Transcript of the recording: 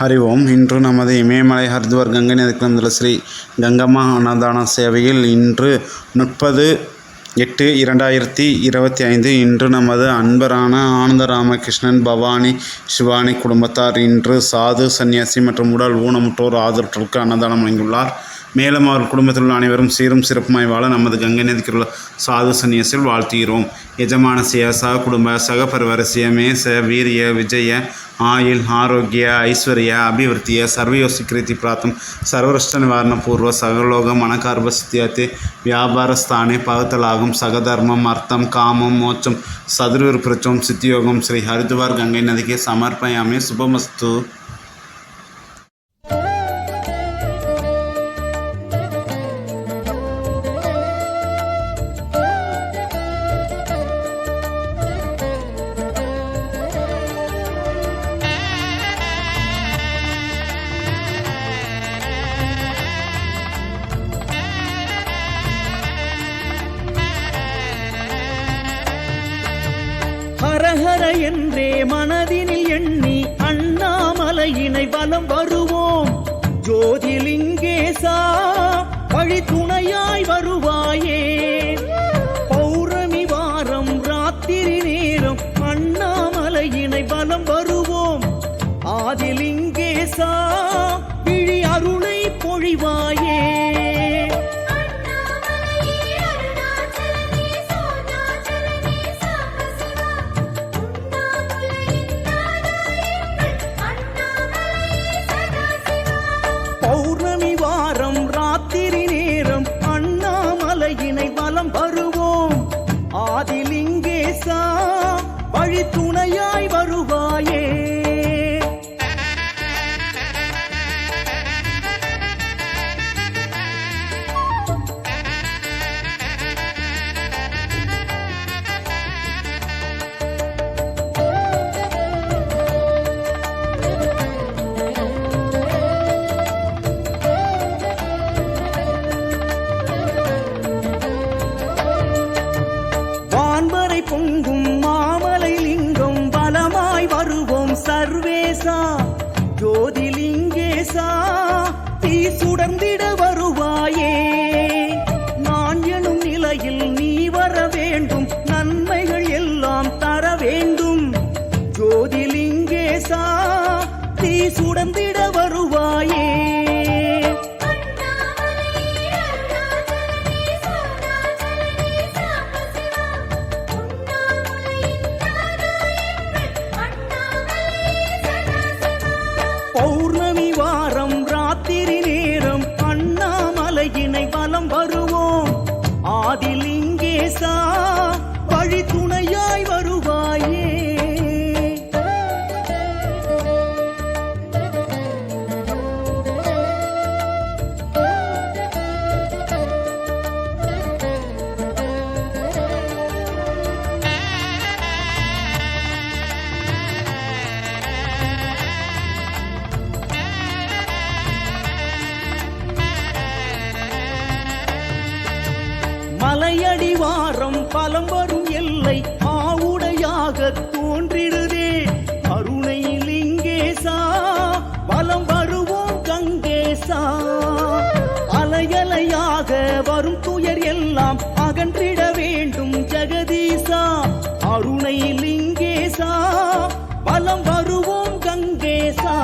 ஹரி ஓம் இன்று நமது இமயமலை ஹரித்வார் கங்கை நதிக்கு ஸ்ரீ கங்கம்மா அன்னதான சேவையில் இன்று முப்பது எட்டு இரண்டாயிரத்தி இருபத்தி ஐந்து. இன்று நமது அன்பரான ஆனந்த ராமகிருஷ்ணன் பவானி சிவானி குடும்பத்தார் இன்று சாது சன்னியாசி மற்றும் உடல் ஊனமுற்றோர் ஆதரவற்றோருக்கு அன்னதானம் வழங்கியுள்ளார் மேலும் அவர் குடும்பத்தில் உள்ள அனைவரும் சீரும் சிறப்புமாய் வாழ நமது கங்கை நதிக்குள்ள சாது சன்னியசில் வாழ்த்துகிறோம். எஜமானசிய ச குடும்ப சகபரவரசிய மேச வீரிய விஜய ஆயுள் ஆரோக்கிய ஐஸ்வர்ய அபிவிருத்திய சர்வயோசி கிருதி பிராத்தம் சர்வரஷ்ட நிவாரண பூர்வ சகலோக மனகார்ப சித்தியாத்தே வியாபாரஸ்தானே பகுத்தலாகும் சகதர்மம் அர்த்தம் காமம் மோட்சம் சதுர்விருப்பிரச்சம் சித்தியோகம் ஸ்ரீ ஹரித்வார் கங்கை நதிக்கு சமர்ப்பயாமே. சுபமஸ்து. ஹரஹர என்றே மனதினில் எண்ணி அண்ணாமலையினை வலம் வருவோம். ஜோதிலிங்கேசா வழி துணையாய் வருவாயே. பௌர்ணமி வாரம் ராத்திரி நேரம் அண்ணாமலையினை வலம் வருவோம். ஆதிலிங்கேசா விழி அருளை பொழிவாயே. பொங்கும் மாமலை லிங்கம் பலமாய் வருவோம் சர்வேசா. ஜோதிலிங்கேசா தீ சுடர்ந்திட வருவாயே. நான் எனும் நிலையில் நீ வர வேண்டும் நன்மைகள் எல்லாம் தர வேண்டும். ஜோதிலிங்கேசா தீ சுடர்ந்திட அடிவாரம் பலம் வரும் எல்லை ஆவுடையாக தோன்றிடுதே. கருணை லிங்கேசா பலம் வருவோம் கங்கேசா. அலையலையாக வரும் துயர் எல்லாம் அகன்றிட வேண்டும் ஜெகதீசா. அருணை லிங்கேசா பலம் வருவோம் கங்கேசா.